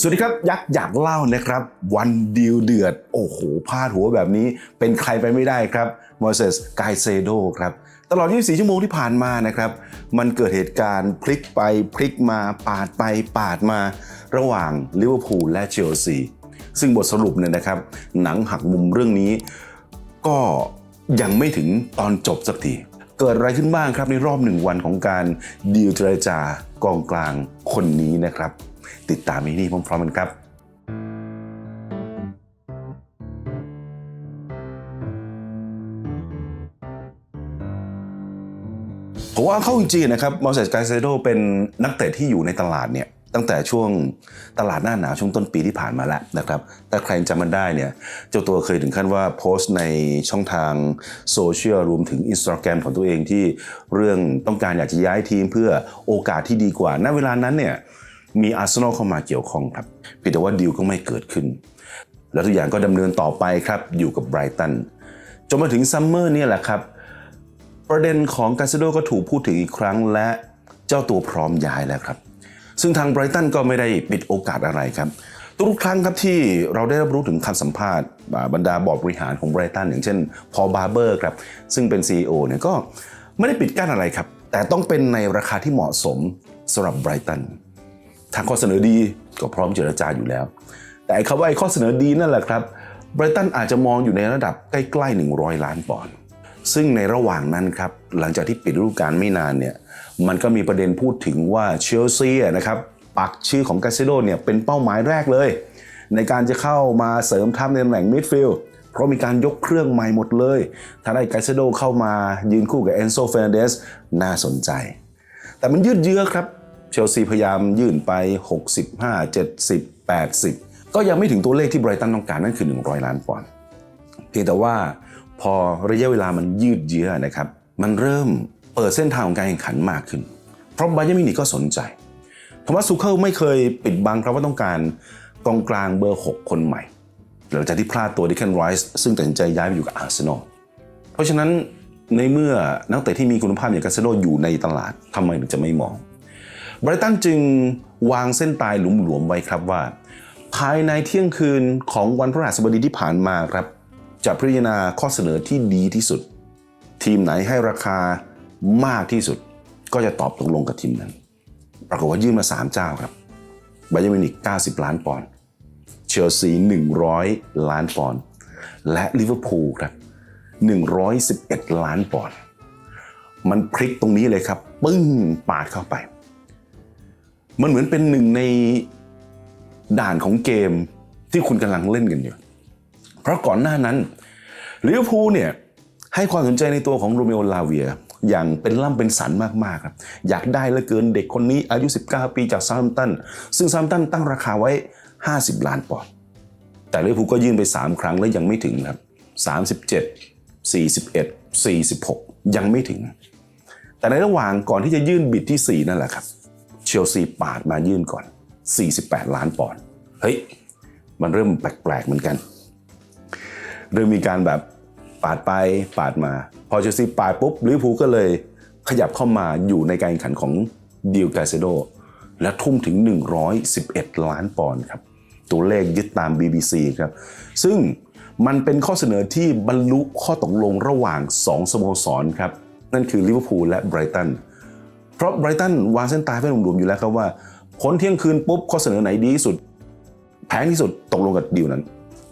สวัสดีครับ ยักษ์อยากเล่านะครับ วันดีลเดือด โอ้โหพาดหัวแบบนี้เป็นใครไปไม่ได้ครับมอเสสกายเซโดครับตลอด 24 ชั่วโมงที่ผ่านมานะครับ มันเกิดเหตุการณ์พลิกไปพลิกมาปาดไปปาดมา ระหว่างลิเวอร์พูลและเชลซีซึ่งบทสรุปเนี่ยนะครับ หนังหักมุมเรื่องนี้ ก็ยังไม่ถึงตอนจบสักทีเกิดอะไรขึ้นบ้างครับในรอบหนึ่งวันของการดีลเจรจากองกลางคนนี้นะครับ ติดตามนี้พร้อมๆกันครับผมว่าเข้าจริงๆนะครับมาเซสกาเซโดเป็นนักเตะที่อยู่ในตลาดเนี่ยตั้งแต่ช่วงตลาดหน้าหนาวช่วงต้นปีที่ผ่านมาแล้วนะครับแต่ใครจำมันได้เนี่ยเจ้าตัวเคยถึงขั้นว่าโพสต์ในช่องทางโซเชียลรวมถึง Instagram ของตัวเองที่เรื่องต้องการอยากจะย้ายทีมเพื่อโอกาสที่ดีกว่า ณ เวลานั้นเนี่ย มีอาร์เซนอลเข้ามาเกี่ยวข้องครับเพียงแต่ว่าดีลก็ไม่เกิดขึ้น แล้วทุกอย่างก็ดำเนินต่อไปครับอยู่กับไบรตันจนมาถึงซัมเมอร์นี่แหละครับประเด็นของกาเซโดก็ถูกพูดถึงอีกครั้งและเจ้าตัวพร้อมย้ายแล้วครับ ซึ่งทางไบรตันก็ไม่ได้ปิดโอกาสอะไรครับ ทุกครั้งครับที่เราได้รับรู้ถึงคำสัมภาษณ์ บรรดาบอร์ดบริหารของไบรตันอย่างเช่น พอบาร์เบอร์ครับ ซึ่งเป็น CEO เนี่ยก็ไม่ได้ปิดกั้นอะไรครับ แต่ต้องเป็นในราคาที่เหมาะสมสำหรับไบรตัน ทางข้อเสนอดีก็พร้อมเจรจาอยู่แล้ว แต่ไอ้คำว่าไอ้ข้อเสนอดีนั่นแหละครับไบรตันอาจจะมองอยู่ในระดับใกล้ๆ 100 ล้านปอนด์ซึ่งในระหว่างนั้นครับหลังจากที่ปิดฤดูกาลไม่นานเนี่ยมันก็มีประเด็นพูดถึงว่าเชลซีนะครับปักชื่อของกาเซโดเนี่ยเป็นเป้าหมายแรกเลย ในการจะเข้ามาเสริมทัพในตำแหน่งมิดฟิลด์เพราะมีการยกเครื่องใหม่หมดเลย ถ้าได้กาเซโดเข้ามายืนคู่กับเอนโซเฟรนเดสน่าสนใจ แต่มันยืดเยื้อครับ เชลซีพยายามยื่นไป 65 70 80 ก็ยังไม่ถึงตัวเลขที่ไบรตันต้องการนั่นคือ 100 ล้านปอนด์เพียงแต่ว่าพอระยะเวลามันยืดเยื้อนะครับ มันเริ่มเปิดเส้นทางของการแข่งขันมากขึ้น เพราะไบยร์นมินิกก็สนใจโทมัสซูเคิลไม่เคยปิดบังครับว่าต้องการกองกลางเบอร์ 6 คนใหม่หลังจากที่พลาดตัวดิเคนไรส์ซึ่งตัดสินใจย้ายไปอยู่กับอาร์เซนอลเพราะฉะนั้นในเมื่อนักเตะที่มีคุณภาพอย่างกาเซโดอยู่ในตลาดทำไมถึงจะไม่มอง ไบรตันจึงวางเส้นตายหลุมๆไว้ครับว่า ภายในเที่ยงคืนของวันพฤหัสบดีที่ผ่านมาครับ จะพิจารณาข้อเสนอที่ดีที่สุด ทีมไหนให้ราคามากที่สุด ก็จะตอบตกลงกับทีมนั้น ปรากฏว่ายื่นมา 3 เจ้าครับไบเยร์มินิก90 ล้านปอนด์เชลซี 100 ล้านปอนด์และลิเวอร์พูลครับ111 ล้านปอนด์มันพลิกตรงนี้เลยครับ ปึ้งปาดเข้าไป มันเหมือนเป็นหนึ่งในด่านของเกมที่คุณกำลังเล่นกันอยู่ เพราะก่อนหน้านั้นลิเวอร์พูลเนี่ยให้ความสนใจในตัวของโรเมโอลาเวีย อย่างเป็นล่ำเป็นสันมากๆครับอยากได้เหลือเกินเด็กคนนี้อายุ 19 ปีจากซามตัน ซึ่งซามตันตั้งราคาไว้ 50 ล้านปอนด์แต่ลิเวอร์พูลก็ยื่นไป 3 ครั้งแล้วยังไม่ถึงครับ 37 41 46 ยังไม่ถึง แต่ในระหว่างก่อนที่จะยื่นบิดที่ 4 นั่นแหละครับ เชลซีปาดมายื่นก่อน 48 ล้านปอนด์เฮ้ย มันเริ่มแปลกๆเหมือนกัน เริ่มมีการแบบปาดไปปาดมา พอเชลซีปาดปุ๊บลิเวอร์พูลก็เลยขยับเข้ามาอยู่ในการแข่งขันของดิลกาเซโดและทุ่มถึง 111 ล้านปอนด์ครับ ตัวเลขยึดตาม BBC ครับ ซึ่งมันเป็นข้อเสนอที่บรรลุข้อตกลงระหว่าง 2 สโมสรครับ นั่นคือลิเวอร์พูลและไบรตัน เพราะไบรตันวางเส้นตายไว้หลวมๆอยู่แล้วครับว่าพ้นเที่ยงคืนปุ๊บข้อเสนอไหนดีที่สุด แพงที่สุดตกลงกับดีลนั้น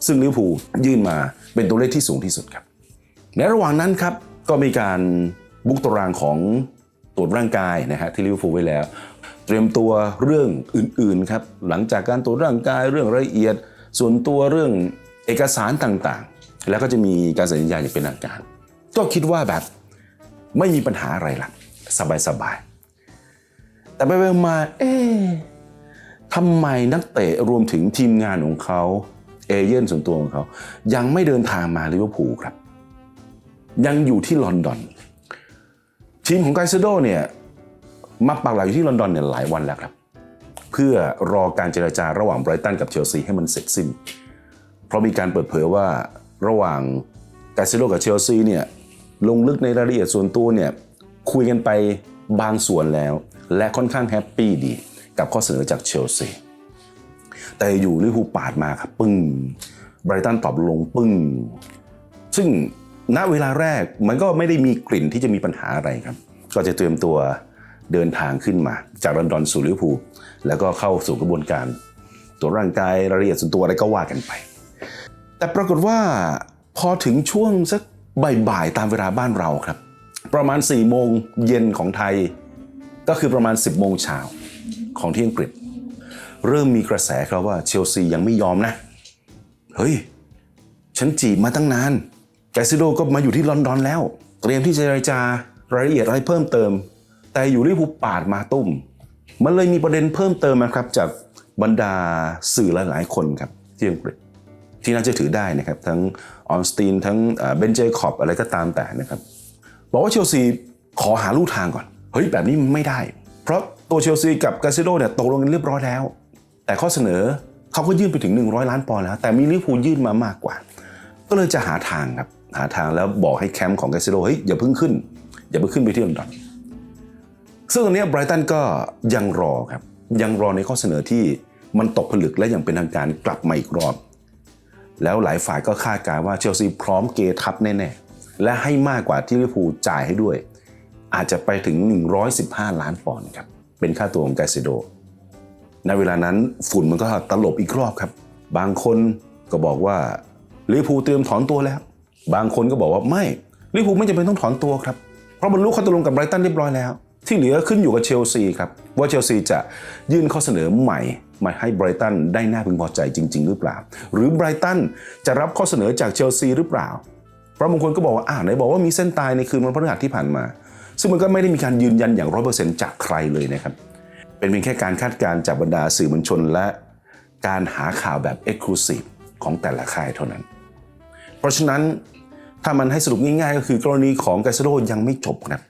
ซึ่งลิเวอร์พูลยื่นมาเป็นตัวเลขที่สูงที่สุดครับ ในระหว่างนั้นครับก็มีการบุกตารางของตรวจร่างกายนะฮะที่ลิเวอร์พูลไว้แล้ว เตรียมตัวเรื่องอื่นๆครับหลังจากการตรวจร่างกายเรื่องรายละเอียด ส่วนตัวเรื่องเอกสารต่างๆ แล้วก็จะมีการสัญญาอย่างเป็นทางการ ก็คิดว่าแบบไม่มีปัญหาอะไรละสบายๆ แต่ไปๆมา เอ๊ะทำไมนักเตะรวมถึงทีมงานของเขาเอเย่นส่วนตัวของเขา ยังไม่เดินทางมาลิเวอร์พูลครับ ยังอยู่ที่ลอนดอน ทีมของไกเซโดเนี่ยมาปักหลักอยู่ที่ลอนดอนเนี่ยหลายวันแล้วครับ เพื่อรอการเจรจาระหว่างไบรตันกับเชลซีให้มันเสร็จสิ้น เพราะมีการเปิดเผยว่าระหว่างไกเซโดกับเชลซีเนี่ยลงลึกในรายละเอียดส่วนตัวเนี่ยคุยกันไปบางส่วนแล้ว และค่อนข้างแฮปปี้ดี กับข้อเสนอจากเชลซีแต่อยู่ลิเวอร์พูลปาดมาครับปึ้งไบรตันตอบลงปึ้ง ซึ่งณเวลาแรกมันก็ไม่ได้มีกลิ่นที่จะมีปัญหาอะไรครับ ก็จะเตรียมตัวเดินทางขึ้นมา จากลอนดอนสู่ลิเวอร์พูลแล้วก็เข้าสู่กระบวนการตัวจร่างกายรายละเอียดส่วนตัวอะไรก็ว่ากันไป แต่ปรากฏว่าพอถึงช่วงสักบ่ายๆตามเวลาบ้านเราครับ ประมาณ4ี่โมงเย็นของไทย ก็คือประมาณ 10บโมงเช้าของที่อังกฤษ เริ่มมีกระแสครับว่าเชลซียังไม่ยอมนะ เฮ้ย ฉันจีบมาตั้งนานแกซิโดก็มาอยู่ที่ลอนดอนแล้ว เตรียมที่จะเจรจารายละเอียดอะไรเพิ่มเติม แต่อยู่ลิเวอร์พูลปาดมาตุ้ม มันเลยมีประเด็นเพิ่มเติมนะครับจากบรรดาสื่อหลายๆคนครับที่อังกฤษที่น่าจะถือได้นะครับทั้งออนสตีนทั้งเบนเจคอบอะไรก็ตามแต่นะครับ บอกว่าเชลซีขอหาลู่ทางก่อน เฮ้ยแบบนี้ไม่ได้ เพราะตัวเชลซีกับกาซิโดเนี่ยตกลงกันเรียบร้อยแล้ว แต่ข้อเสนอเขาก็ยื่นไปถึง 100 ล้านปอนด์แล้ว แต่มีลิเวอร์พูลยื่นมามากกว่า ก็เลยจะหาทางครับหาทางแล้วบอกให้แคมป์ของกาซิโดเฮ้ยอย่าเพิ่งขึ้น อย่าเพิ่งขึ้นไปที่ลอนดอนซึ่งตอนนี้ไบรตันก็ยังรอครับยังรอในข้อเสนอที่มันตกผลึกและย่างเป็นทางการกลับมาอีกรอบ แล้วหลายฝ่ายก็คาดการณ์ว่าเชลซีพร้อมเกทับแน่ๆและให้มากกว่าที่ลิเวอร์พูลจ่ายให้ด้วย อาจจะไปถึง 115 ล้านปอนด์ครับ เป็นค่าตัวของไกาซิโด ในเวลานั้นฝุ่นมันก็ตลบอีกรอบครับ บางคนก็บอกว่าลิพูเตรียมถอนตัวแล้ว บางคนก็บอกว่าไม่ลิพูไม่จำเป็นต้องถอนตัวครับ เพราะบรรลุข้อตกลงกับไบรตันเรียบร้อยแล้ว ที่เหลือขึ้นอยู่กับเชลซีครับ ว่าเชลซีจะยื่นข้อเสนอใหม่มาให้ไบรตันได้หน่าพึงพอใจจริง ๆ หรือเปล่า หรือไบรตันจะรับข้อเสนอจากเชลซีหรือเปล่า เพราะบางคนก็บอกว่าอ่าไหนบอกว่ามีเส้นตายในคืนวันพฤหัสที่ผ่านมา ซึ่งมันก็ไม่ได้มีการยืนยันอย่างร้อยเปอร์เซ็นต์จากใครเลยนะครับ เป็นเพียงแค่การคาดการณ์จากบรรดาสื่อมวลชนและการหาข่าวแบบ Exclusive ของแต่ละค่ายเท่านั้น เพราะฉะนั้นถ้ามันให้สรุปง่ายๆ ก็คือกรณีของกาซโดยังไม่จบครับ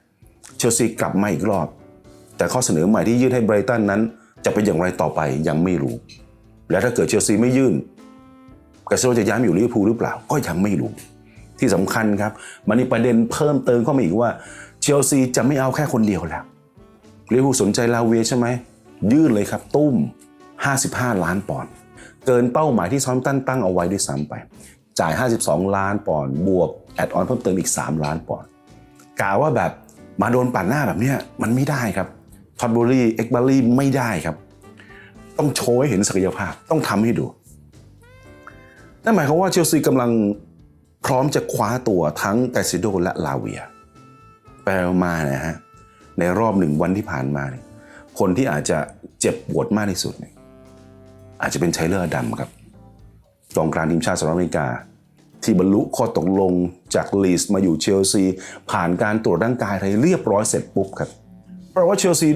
เชลซีกลับมาอีกรอบ แต่ข้อเสนอใหม่ที่ยื่นให้ไบรตันนั้น จะเป็นอย่างไรต่อไปยังไม่รู้ และถ้าเกิดเชลซีไม่ยื่นกาซโดจะย้ายอยู่ลิเวอร์พูลหรือเปล่าก็ยังไม่รู้ ที่สำคัญครับ มันมีประเด็นเพิ่มเติมเข้ามาอีกว่า ลซีจะไม่เอาแค่คนเดียวแล้วลิเวอร์พูลสนใจลาเวใช่ไหมยื่นเลยครับตุ้ม 55 ล้านปอนด์เกินเป้าหมายที่ซ้อมตั้นตั้งเอาไว้ด้วยซ้ำไป จ่าย 52 ล้านปอนด์บวกแอดออนเพิ่มเติมอีก 3 ล้านปอนด์กล่าวว่าแบบมาโดนปั่นหน้าแบบเนี้ยมันไม่ได้ครับทอดบุรีเอ็กบารี่ไม่ได้ครับ ต้องโชว์ให้เห็นศักยภาพต้องทำให้ดูนั่นหมายความว่าเชลซีกำลังพร้อมจะคว้าตัวทั้งกาซิโดและลาเวีย แปลมานะฮะในรอบหนึ่งวันที่ผ่านมาเนี่ยคนที่อาจจะเจ็บปวดมากที่สุดเนี่ยอาจจะเป็นไชเลอร์ดัมครับกองกลางทีมชาติสหรัฐอเมริกา ที่บรรลุข้อตกลงจากลีสมาอยู่เชลซี ผ่านการตรวจร่างกายอะไรเรียบร้อยเสร็จปุ๊บครับเพราะว่าเชลซี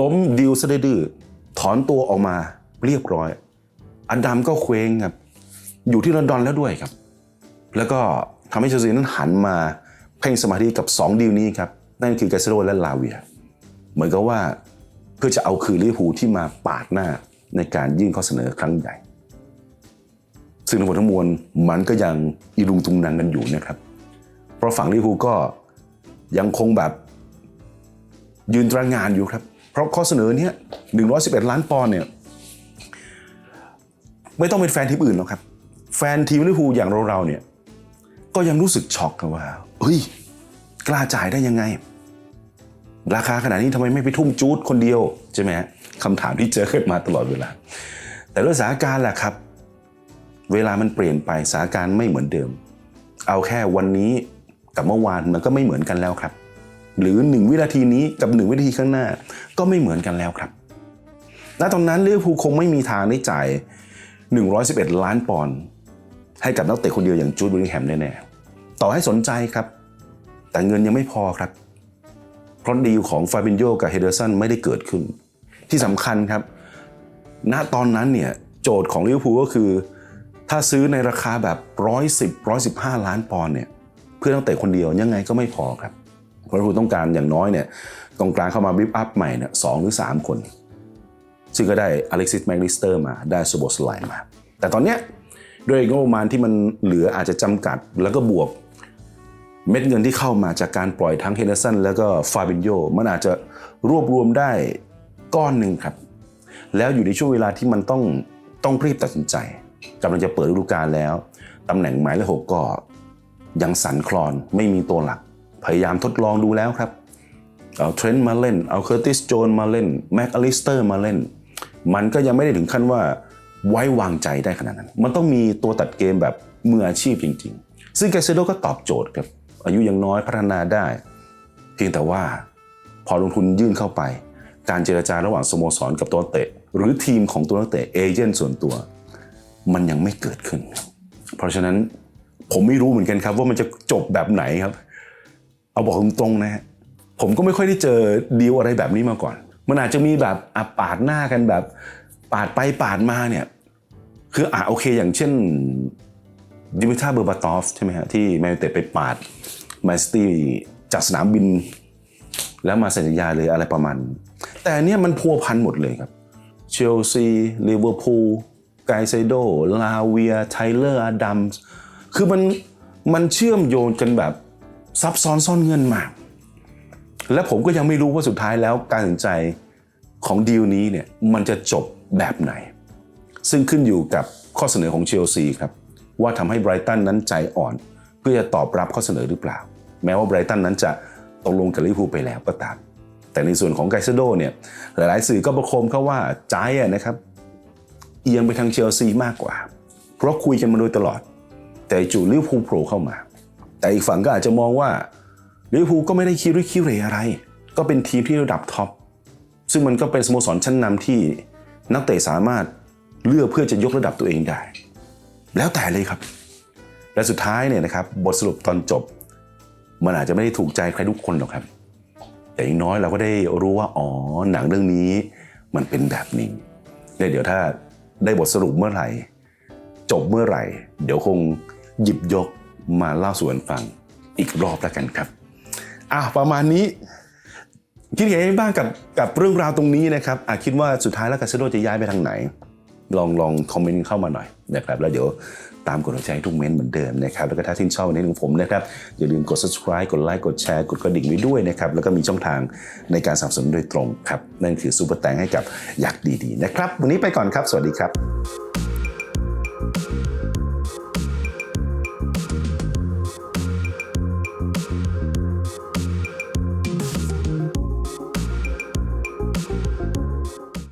ล้มดีลซะได้ดื้อถอนตัวออกมาเรียบร้อยอดัมก็เคว้งครับอยู่ที่ลอนดอนแล้วด้วยครับ แล้วก็ทำให้เชลซีนั้นหันมา พ่งสมาธิกับ 2 ดีลนี้ครับ นั่นคือกาเซโรและลาเวีย เหมือนกับว่าเพื่อจะเอาคืนลิพูที่มาปาดหน้าในการยื่นข้อเสนอครั้งใหญ่ ซึ่งทั้งหมดทั้งมวลมันก็ยังอีรุงตุงนังกันอยู่นะครับ เพราะฝั่งลิพูก็ยังคงแบบยืนตระงานอยู่ครับ เพราะข้อเสนอเนี้ย111 ล้านปอนด์เนี่ยไม่ต้องเป็นแฟนทีมอื่นหรอกครับ แฟนทีมลิพูอย่างเราๆเนี่ยก็ยังรู้สึกช็อกกันว่า เฮ้ย กล้าจ่ายได้ยังไง ราคาขนาดนี้ทำไมไม่ไปทุ่มจูดคนเดียว ใช่ไหมฮะคำถามที่เจอขึ้นมาตลอดเวลา แต่ด้วยสถานการณ์แหละครับ เวลามันเปลี่ยนไปสถานการณ์ไม่เหมือนเดิม เอาแค่วันนี้กับเมื่อวานมันก็ไม่เหมือนกันแล้วครับ หรือหนึ่งวินาทีนี้กับหนึ่งวินาทีข้างหน้า ก็ไม่เหมือนกันแล้วครับณตอนนั้นลิเวอร์พูลคงไม่มีทางได้จ่าย 111 ล้านปอนด์ให้กับนักเตะคนเดียวอย่างจูดบริแฮมแน่ๆต่อให้สนใจครับ แต่เงินยังไม่พอครับ เพราะดีลของฟาบินโยกับเฮเดอร์สันไม่ได้เกิดขึ้น ที่สำคัญครับ ณตอนนั้นเนี่ยโจทย์ของลิเวอร์พูลก็คือ ถ้าซื้อในราคาแบบ 110 115 ล้านปอนด์เนี่ยเพื่อนักเตะคนเดียวยังไงก็ไม่พอครับเพราะลิเวอร์พูลต้องการอย่างน้อยเนี่ยกองกลางเข้ามาบิฟอัพใหม่เนี่ยสองหรือ 3 คน ซึ่งก็ได้อเล็กซิสแมกลิสเตอร์มาได้โซโบสไลน์มา แต่ตอนเนี้ยด้วยงบประมาณที่มันเหลืออาจจะจำกัดแล้วก็บวก เม็ดเงินที่เข้ามาจากการปล่อยทั้งเฮนเดอร์สันแล้วก็ฟาบินโยมันอาจจะรวบรวมได้ก้อนหนึ่งครับ แล้วอยู่ในช่วงเวลาที่มันต้องต้องรีบตัดสินใจกำลังจะเปิดฤดูกาลแล้วตำแหน่งหมายเลขหกก็ยังสันคลอนไม่มีตัวหลัก พยายามทดลองดูแล้วครับ เอาเทรนต์มาเล่น เอาเคอร์ติสโจนมาเล่นแม็กอลิสเตอร์มาเล่น มันก็ยังไม่ได้ถึงขั้นว่าไว้วางใจได้ขนาดนั้น มันต้องมีตัวตัดเกมแบบมืออาชีพจริง ๆ ซึ่งแกเซโดก็ตอบโจทย์ครับ อายุยังน้อยพัฒนาได้ เพียงแต่ว่าพอลงทุนยื่นเข้าไป การเจรจาระหว่างสโมสรกับตัวเตะ หรือทีมของตัวนักเตะเอเจนต์ส่วนตัว มันยังไม่เกิดขึ้น เพราะฉะนั้นผมไม่รู้เหมือนกันครับ ว่ามันจะจบแบบไหนครับ เอาบอกตรงๆนะฮะผมก็ไม่ค่อยได้เจอดีลอะไรแบบนี้มาก่อน มันอาจจะมีแบบอะปาดหน้ากันแบบปาดไปปาดมาเนี่ย คืออะโอเค อย่างเช่น ดิมิทราเบอร์บาตอฟใช่ไหมฮะที่แมนเตดไปปาดแมนซิตี้จากสนามบิน แล้วมาเซ็นสัญญาเลยอะไรประมาณ แต่เนี้ยมันพัวพันหมดเลยครับเชลซีลิเวอร์พูลไกเซโดลาเวียไทเลอร์อดัมส์คือมันมันเชื่อมโยงกันแบบซับซ้อนซ่อนเงินมาก และผมก็ยังไม่รู้ว่าสุดท้ายแล้วการตัดสินใจของดีลนี้เนี่ยมันจะจบแบบไหน ซึ่งขึ้นอยู่กับข้อเสนอของเชลซีครับ ว่าทำให้ไบรตันนั้นใจอ่อน เพื่อจะตอบรับข้อเสนอหรือเปล่า แม้ว่าไบรตันนั้นจะตกลงกับลิเวอร์พูลไปแล้วก็ตาม แต่ในส่วนของไกเซโดเนี่ยหลายๆ สื่อก็ประโคมเขาว่าใจนะครับเอียงไปทางเชลซีมากกว่า เพราะคุยกันมาโดยตลอด แต่จู่ลิเวอร์พูลโผล่เข้ามา แต่อีกฝั่งก็อาจจะมองว่าลิเวอร์พูลก็ไม่ได้คิดริคิเรอะไร ก็เป็นทีมที่ระดับท็อปซึ่งมันก็เป็นสโมสรชั้นนำที่นักเตะสามารถเลือกเพื่อจะยกระดับตัวเองได้ แล้วแต่เลยครับ และสุดท้ายเนี่ยนะครับบทสรุปตอนจบ มันอาจจะไม่ได้ถูกใจใครทุกคนหรอกครับ แต่อย่างน้อยเราก็ได้รู้ว่าอ๋อหนังเรื่องนี้มันเป็นแบบนี้เนี่ยเดี๋ยวถ้าได้บทสรุปเมื่อไหร่ จบเมื่อไหร่ เดี๋ยวคงหยิบยกมาเล่าสู่กันฟังอีกรอบแล้วกันครับอะประมาณนี้คิดเห็นยังไงบ้างกับกับเรื่องราวตรงนี้นะครับอาคิดว่าสุดท้ายแล้วกาเซโดจะย้ายไปทางไหน ลองลองคอมเมนต์เข้ามาหน่อยนะครับแล้วเดี๋ยวตามกดหัวใจทุกเมนต์เหมือนเดิมนะครับแล้วก็ถ้าชื่นชอบวันนี้ของผมนะครับอย่าลืมกด subscribe กดไลค์กดแชร์กดกระดิ่งไว้ด้วยนะครับแล้วก็มีช่องทางในการสนับสนุนโดยตรงครับนั่นคือซูเปอร์แตงให้กับอยากดีๆนะครับวันนี้ไปก่อนครับ สวัสดีครับ